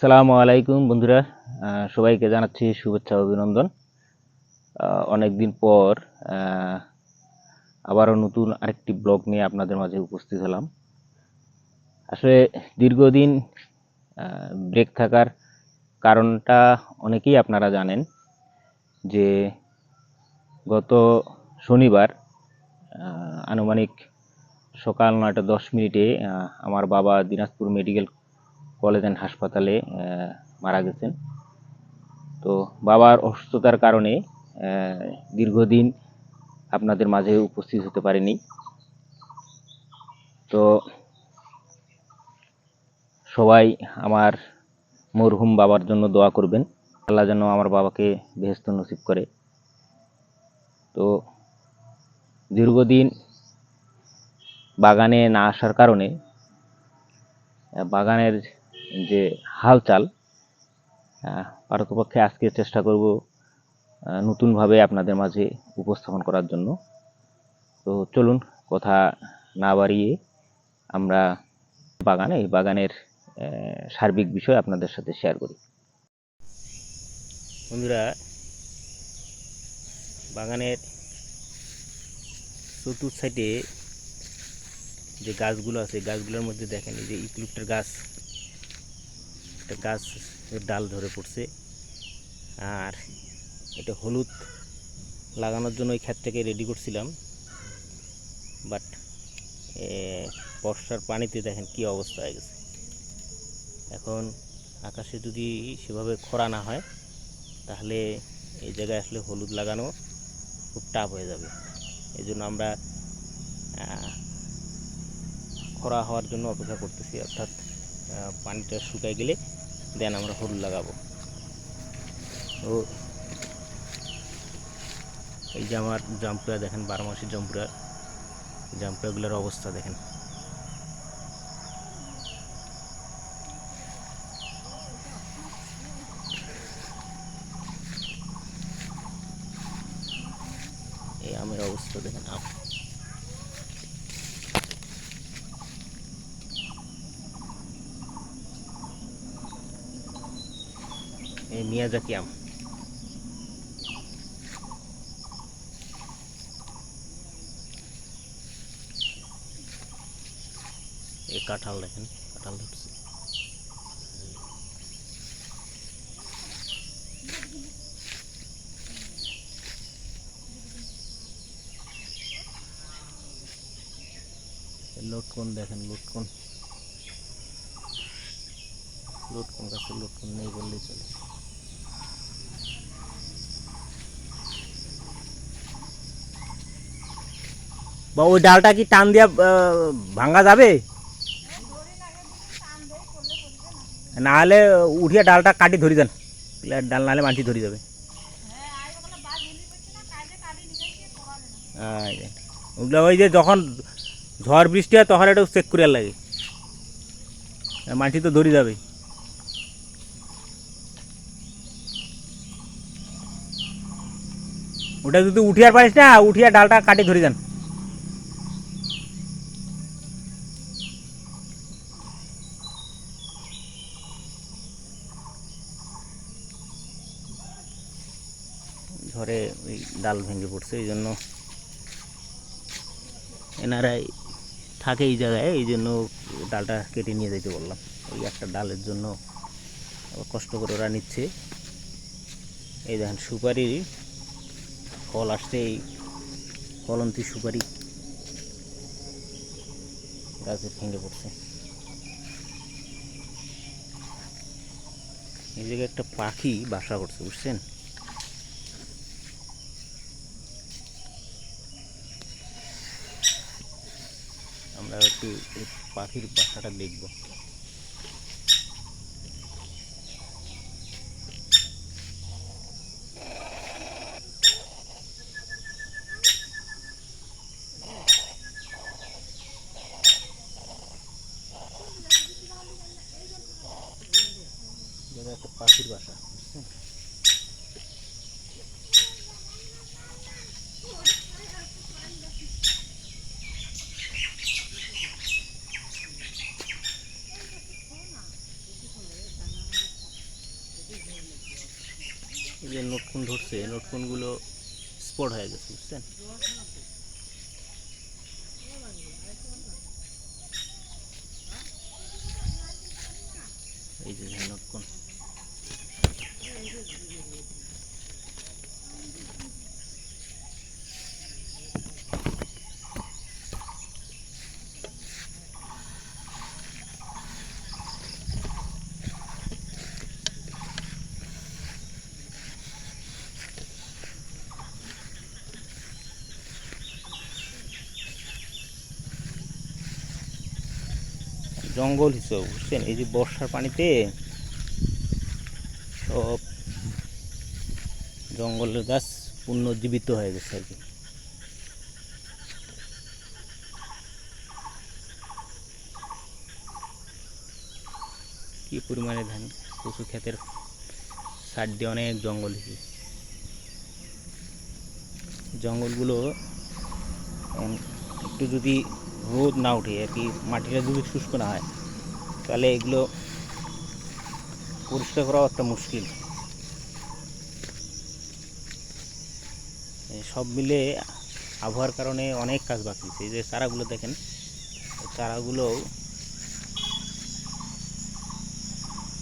আসসালামু আলাইকুম বন্ধুরা। সবাইকে জানাচ্ছি শুভেচ্ছা, অভিনন্দন। অনেক দিন পর আবারও নতুন আরেকটি ব্লগ নিয়ে আপনাদের মাঝে উপস্থিত হলাম। আসলে দীর্ঘদিন ব্রেক থাকার কারণটা অনেকেই আপনারা জানেন যে গত শনিবার আনুমানিক সকাল নয়টা দশ মিনিটে আমার বাবা দিনাজপুর মেডিকেল কলেজ অ্যান্ড হাসপাতালে মারা গেছেন। তো বাবার অসুস্থতার কারণে দীর্ঘদিন আপনাদের মাঝে উপস্থিত হতে পারেনি। তো সবাই আমার মরহুম বাবার জন্য দোয়া করবেন। আল্লাহ যেন আমার বাবাকে বেহেস্ত নসিব করে। তো দীর্ঘদিন বাগানে না আসার কারণে বাগানের যে হালচাল পারতপক্ষে আজকে চেষ্টা করব নতুনভাবে আপনাদের মাঝে উপস্থাপন করার জন্য। তো চলুন, কথা না বাড়িয়ে আমরা বাগানে, এই বাগানের সার্বিক বিষয় আপনাদের সাথে শেয়ার করি। বন্ধুরা, বাগানের চতুর্থ সাইডে যে গাছগুলো আছে, গাছগুলোর মধ্যে দেখেন এই যে ইউক্লিপ্টার গাছ। একটা গাছ ডাল ধরে পড়ছে। আর এটা হলুদ লাগানোর জন্য ওই ক্ষেতটাকে রেডি করছিলাম। বাট বর্ষার পানিতে দেখেন কি অবস্থা হয়ে গেছে। এখন আকাশে যদি সেভাবে খরা না হয়, তাহলে এই জায়গায় আসলে হলুদ লাগানো খুব টাফ হয়ে যাবে। এই জন্য আমরা খরা হওয়ার জন্য অপেক্ষা করতেছি। অর্থাৎ পানিটা শুকায় গেলে দেন আমরা হলুদ লাগাবো। ও। এই যে আমার জাম্পুরা দেখেন বারো মাসের জাম্পুরা। জাম্পুরাগুলোর অবস্থা দেখেন। এই আমের অবস্থা দেখেন, আম। এই মিয়াজাকি আম এই কাঁঠাল দেখেন, কাঁঠাল ধরছে। এই লটকন দেখেন, লটকন। লটকন গাছের লটকন নেই বললেই চলে। বা ওই ডালটা কি টান দিয়া আহ, ভাঙা যাবে? না হলে উঠিয়ে ডালটা কাটি ধরি দেন। ডাল নাহলে মাটি ধরি যাবে। ওই যে যখন ঝড় বৃষ্টি হয় তখন একটু চেক করে লাগে। মাটি তো ধরি যাবে। ওটা যদি উঠিয়ার পারিস না উঠিয়া ডালটা কাটি ধরি দেন। ঝড়ে ওই ডাল ভেঙে পড়ছে, এই জন্য এনারাই থাকে এই জায়গায়, এই জন্য ডালটা কেটে নিয়ে যেতে বললাম। ওই একটা ডালের জন্য কষ্ট করে ওরা নিচ্ছে। এই দেখেন সুপারি, ফল আসছে এই ফলন্তি সুপারি। গাছে ভেঙে পড়ছে। এই জায়গায় একটা পাখি বাসা করছে, বুঝছেন আমরা একটু পাখির বাসাটা দেখব জায়গায় একটা পাখির বাসা বুঝছেন এই যে নোটফোন ধরছে নোটফোনগুলো স্পট হয়ে গেছে বুঝছেন? এই যে দেখেন জঙ্গল হিসেবে, বুঝছেন? এই যে বর্ষার পানিতে সব জঙ্গলের গাছ পুনর্জীবিত হয়ে গেছে আর কি। কি পরিমাণে ধান? কচু ক্ষেতের সাইড দিয়ে অনেক জঙ্গল হয়েছে। জঙ্গলগুলো একটু যদি রোদ না উঠে আর কি মাটিটা যদি শুষ্ক না হয়, তাহলে এগুলো পরিষ্কার করাও একটা মুশকিল। সব মিলে আবহাওয়ার কারণে অনেক কাজ বাকি এই যে চারাগুলো দেখেন চারাগুলো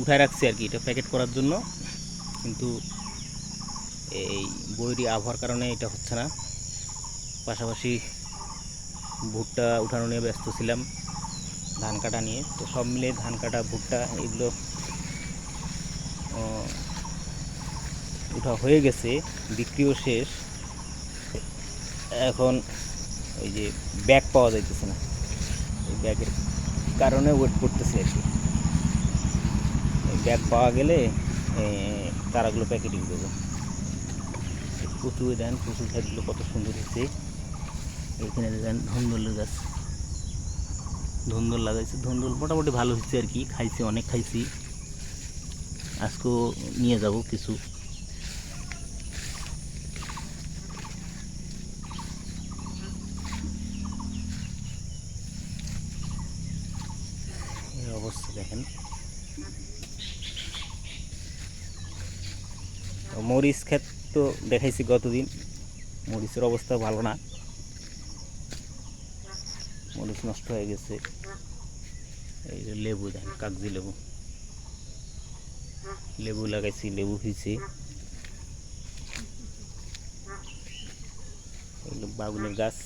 উঠায় রাখছি আর কি, এটা প্যাকেট করার জন্য। কিন্তু এই বৈরী আবহাওয়ার কারণে এটা হচ্ছে না। পাশাপাশি ভুট্টা উঠানো নিয়ে ব্যস্ত ছিলাম, ধান কাটা নিয়ে। তো সব মিলে ধান কাটা, ভুট্টা এগুলো উঠা হয়ে গেছে, বিক্রিও শেষ। এখন ওই যে ব্যাগ পাওয়া যাইতেছে না, এই ব্যাগের কারণে ওয়েট করতেছে আর কি। ব্যাগ পাওয়া গেলে তারাগুলো প্যাকেটিং দেবো। কচু দেন কচু ক্ষেতগুলো কত সুন্দর হয়েছে। এখানে দেখেন ধন্দলের গাছ। ধন্দল লাগাইছে। ধন্দল মোটামুটি ভালো হয়েছে আর কি। খাইছি, অনেক খাইছি। আজকেও নিয়ে যাব কিছু। দেখেন। মরিচ ক্ষেত তো দেখাইছি গতদিন। মরিচের অবস্থা ভালো না। মরিচ নষ্ট হয়ে গেছে। এই যে লেবু, দেখেন, কাগজি লেবু। লেবু লাগাইছি, লেবু হয়েছে বাগুনের গাছ।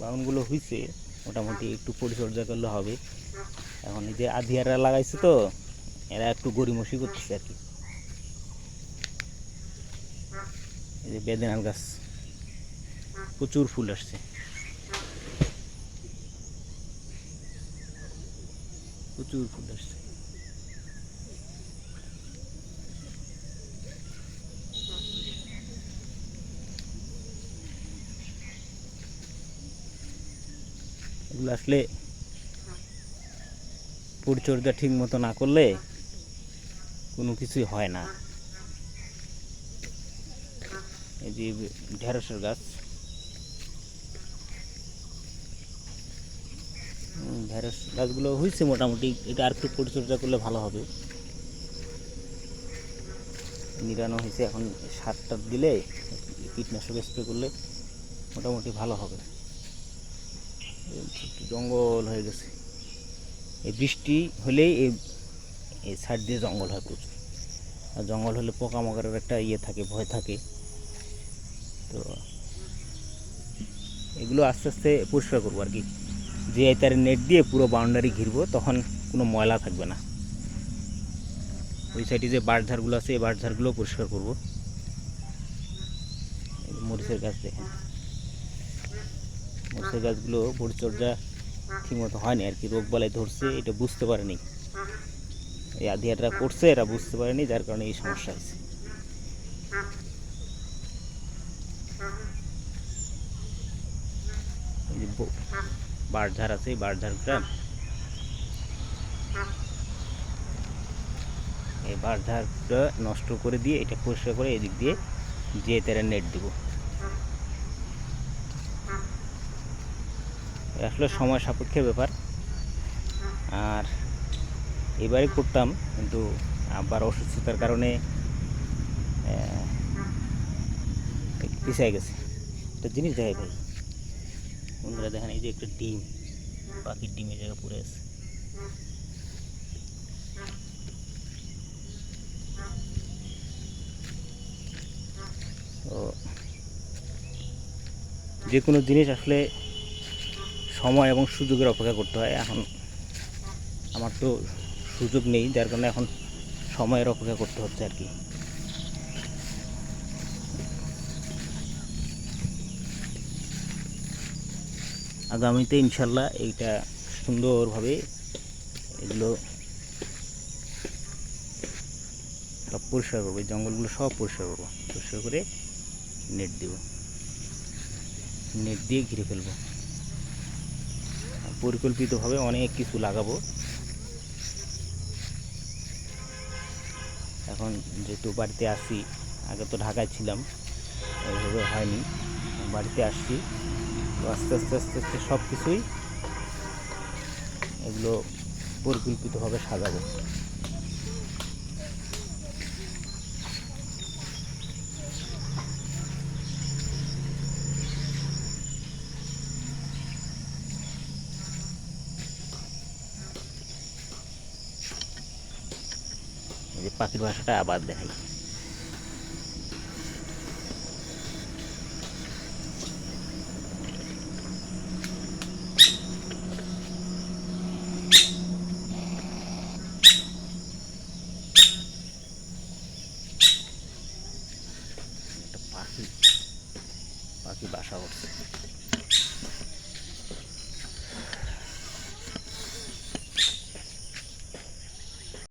বাগুনগুলো হয়েছে মোটামুটি একটু পরিচর্যা করলে হবে। এখন এই যে আধিয়ারা লাগাইছে তো, এরা একটু গড়িমসি করতেছে আর কি। এই যে বেদেনাল গাছ। প্রচুর ফুল আসছে। প্রচুর ফুল আসছে। এগুলো আসলে পরিচর্যা ঠিক মতো না করলে কোনো কিছুই হয় না। এই যে ঢেঁড়সের গাছ। ঢেঁড়স গাছগুলো হয়েছে মোটামুটি। এটা আর একটু পরিচর্যা করলে ভালো হবে। নিরানো হয়েছে এখন সার টার দিলে কীটনাশক স্প্রে করলে মোটামুটি ভালো হবে। জঙ্গল হয়ে গেছে। এই বৃষ্টি হলেই এই এই সাইড দিয়ে জঙ্গল হয় প্রচুর। আর জঙ্গল হলে পোকামাকড়ের একটা ইয়ে থাকে, ভয় থাকে। তো এগুলো আস্তে আস্তে পরিষ্কার করব আর কি। যে তার নেট দিয়ে পুরো বাউন্ডারি ঘিরবো, তখন কোনো ময়লা থাকবে না। ওই সাইডে যে বাঁশঝাড়গুলো আছে, এই বাঁশঝাড়গুলো পরিষ্কার করব। মরিচের গাছ দেখেন। মরিচের গাছগুলো পরিচর্যা ঠিকমতো হয়নি, আর কি রোগ বালাই ধরছে, এটা বুঝতে পারেনি। এই আধিয়াররা করছে, এরা বুঝতে পারেনি, যার কারণে এই সমস্যা এই যে ব- আছে, এই বাঁশঝাড়টা এই বাঁশঝাড়টা নষ্ট করে দিয়ে, এটা পরিষ্কার করে এদিক দিয়ে যে তেরা নেট দিব। আসলে সময় সাপেক্ষের ব্যাপার। আর এবারে করতাম, কিন্তু আবার অসুস্থতার কারণে পিছিয়ে গেছে। একটা জিনিস দেখাই ভাই। বন্ধুরা দেখেন, এই যে একটা ডিম। পাখির ডিম এই জায়গায় পড়ে আছে। যে কোনো জিনিস আসলে সময় এবং সুযোগের অপেক্ষা করতে হয়। এখন আমার তো সুযোগ নেই, যার কারণে এখন সময়ের অপেক্ষা করতে হচ্ছে আর কি। আগামীতে ইনশাল্লাহ এইটা সুন্দরভাবে এগুলো সব পরিষ্কার করব, এই জঙ্গলগুলো সব পরিষ্কার করব, পরিষ্কার করে নেট দেব। নেট দিয়ে ঘিরে ফেলব। পরিকল্পিতভাবে অনেক কিছু লাগাবো। এখন যেহেতু বাড়িতে আসি, আগে তো ঢাকায় ছিলাম, এইভাবে হয়নি। বাড়িতে আসছি। আস্তে আস্তে আস্তে আস্তে সব কিছুই এগুলো পরিকল্পিতভাবে সাজাবো। যে পাখির বাসাটা আবার দেখাই।